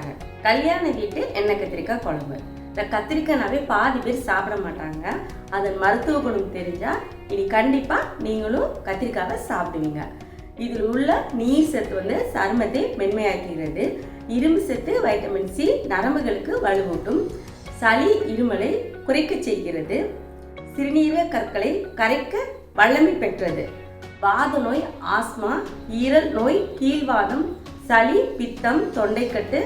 To கல்யாண வீட்டு எண்ணெய் கத்திரிக்காய் குழம்பு. இந்த கத்திரிக்காய்னாவே பாதி பேர் சாப்பிட மாட்டாங்க. அதன் மருத்துவ குணம் தெரிஞ்சால் இனி கண்டிப்பாக நீங்களும் கத்திரிக்காவை சாப்பிடுவீங்க. இதில் உள்ள நீர் சத்து வந்து சருமத்தை மென்மையாக்குகிறது. இரும்பு சத்து வைட்டமின் சி நரம்புகளுக்கு வலுவூட்டும். சளி இருமலை குறைக்க செய்கிறது. சிறுநீரக கற்களை கரைக்க வல்லமை பெற்றது. வாத நோய் ஆஸ்மா ஈரல் நோய் கீழ்வாதம் சளி பித்தம் தொண்டைக்கட்டு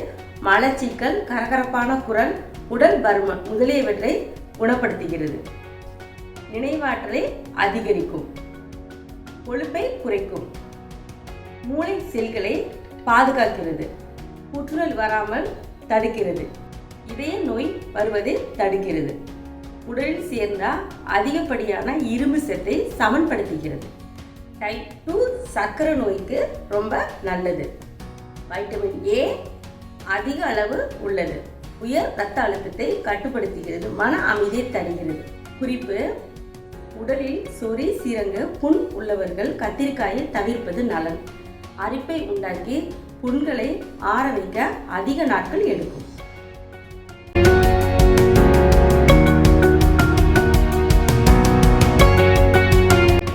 மலச்சிக்கல் கரகரப்பான குரல் உடல் பருமன் முதலியவற்றை குணப்படுத்துகிறது. நினைவாற்றலை அதிகரிக்கும். கொழுப்பை குறைக்கும். மூளை செல்களை பாதுகாக்கிறது. புற்றுநோய் வராமல் தடுக்கிறது. இதய நோய் வருவதை தடுக்கிறது. உடலில் சேர்ந்தால் அதிகப்படியான இரும்பு சத்தை சமன்படுத்துகிறது. டைப் டூ சர்க்கரை நோய்க்கு ரொம்ப நல்லது. வைட்டமின் ஏ அதிக அளவு உள்ளது. உயர் ரத்த அழுத்தத்தை கட்டுப்படுத்துகிறது மன அமைதியை தருகிறது. குறிப்பு உடலில் சொறி சிறங்கு புண் உள்ளவர்கள் கத்திரிக்காயை தவிர்ப்பது நலன். அரிப்பை உண்டாக்கி புண்களை ஆற வைக்க அதிக நாட்கள் எடுக்கும்.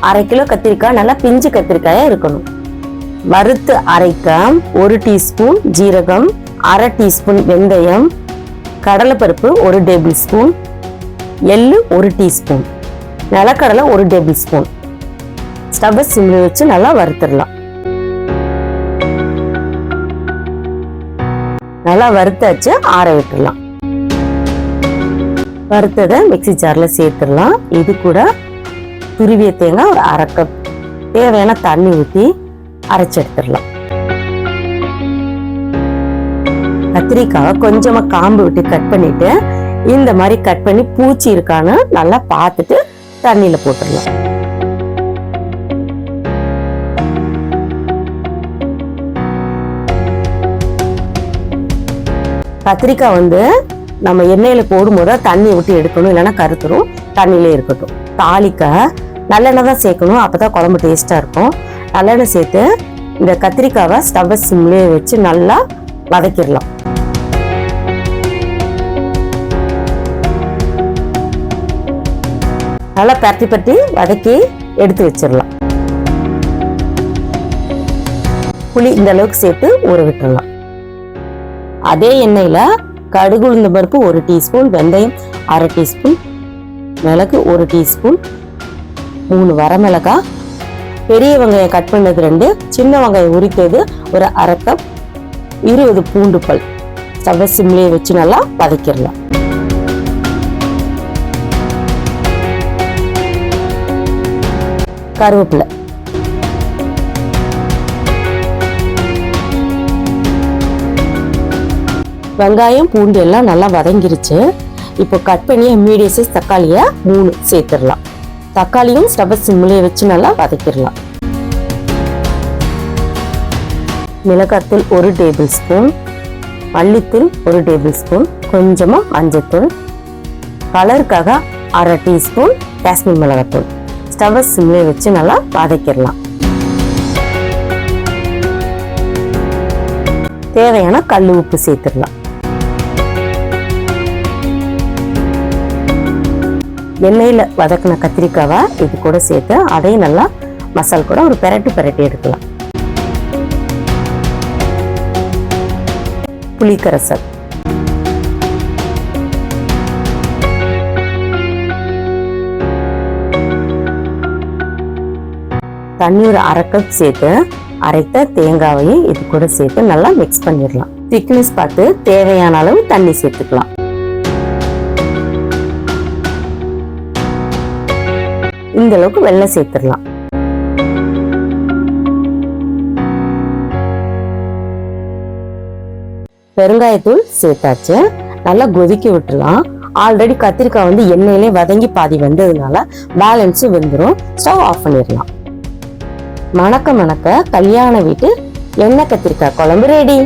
அரை கிலோ கத்திரிக்காய் நல்லா பிஞ்சு கத்திரிக்காயாக இருக்கணும். வறுத்து அரைக்க ஒரு டீஸ்பூன் ஜீரகம் அரை டீஸ்பூன் வெந்தயம் கடலைப்பருப்பு ஒரு டேபிள் ஸ்பூன் எள்ளு ஒரு டீஸ்பூன் நிலக்கடலை ஒரு டேபிள் ஸ்பூன். ஸ்டவ்வை சிம்மில் வச்சு நல்லா வறுத்துடலாம். நல்லா வறுத்தாச்சு ஆற விட்டுடலாம். வறுத்ததை மிக்ஸி ஜாரில் சேர்த்துடலாம். இது கூட துருவிய தேங்காய் ஒரு அரை கப் தேவையான தண்ணி ஊற்றி அரைச்சி எடுத்துடலாம் கத்திரிக்காவை கொஞ்சமா காம்பு விட்டு கட் பண்ணிட்டு இந்த மாதிரி கட் பண்ணி பூச்சி இருக்கான்னு நல்லா பார்த்துட்டு தண்ணியில போட்டுடலாம். கத்திரிக்காய் வந்து நம்ம எண்ணெயில் போடும்போது தண்ணி விட்டு எடுக்கணும் இல்லைன்னா கருத்துரும். தண்ணியிலே இருக்கட்டும். தாளிக்க நல்லெண்ணெய் தான் சேர்க்கணும். அப்பதான் குழம்பு டேஸ்டா இருக்கும். நல்லெண்ணெய் சேர்த்து இந்த கத்திரிக்காவை ஸ்டவ்வை சிம்லேயே வச்சு நல்லா வதக்கிடலாம். நல்லா பரட்டி பரட்டி வதக்கி எடுத்து வச்சிடலாம். புளி இந்த அளவுக்கு சேர்த்து ஊற விட்டுடலாம். அதே எண்ணெயில் கடுகு உளுந்த பருப்பு ஒரு டீஸ்பூன் வெந்தயம் அரை டீஸ்பூன் மிளகு ஒரு டீஸ்பூன் மூணு வரமிளகாய் பெரிய வெங்காயம் கட் பண்ணது ரெண்டு சின்ன வெங்காயம் உரித்தது ஒரு அரை கப் இருபது பூண்டு பல் ஸ்டவ்வை சிம்லேயே வச்சு நல்லா வதக்கிடலாம். கருவேப்பிலை. வெங்காயம் பூண்டு எல்லாம் நல்லா வதங்கிருச்சு. இப்போ கட் பண்ணி மீடியம் சைஸ் தக்காளியை மூணு சேர்த்துடலாம். தக்காளியும் ஸ்டவ் சிம்லேயே வச்சு நல்லா வதக்கிடலாம். மிளகாத்தூள் ஒரு டேபிள் ஸ்பூன். மல்லித்தூள் ஒரு டேபிள் ஸ்பூன். கொஞ்சமாக மஞ்சத்தூள். கலருக்காக அரை டீஸ்பூன் காஷ்மீர் மிளகாத்தூள். ஸ்டவ் சிம்லேயே வச்சு நல்லா வதக்கிடலாம். தேவையான கல் உப்பு சேர்த்துடலாம். எண்ணெயில் வதக்கின கத்திரிக்காவை இது கூட சேர்த்து அதையும் நல்லா மசால் கூட ஒரு பெரட்டு பெரட்டி எடுக்கலாம். புளிக்கரசல். தண்ணி ஒரு அரை கப் சேர்த்து அரைத்த தேங்காவையும் இது கூட சேர்த்து நல்லா மிக்ஸ் பண்ணிடலாம். திக்னஸ் பார்த்து தேவையான அளவு தண்ணி சேர்த்துக்கலாம். இந்த அளவுக்கு வெள்ளம் சேர்த்துடலாம். பெருங்காயத்தூள் சேர்த்தாச்சு. நல்லா கொதிக்க விட்டுலாம் ஆல்ரெடி கத்திரிக்காய் வந்து எண்ணெயிலே வதங்கி பாதி வந்ததுனால பேலன்ஸும் வெந்துடும் ஸ்டவ் ஆஃப் பண்ணிடலாம். மணக்க மணக்க கல்யாண வீட்டு எண்ணெய் கத்திரிக்காய் குழம்பு ரெடி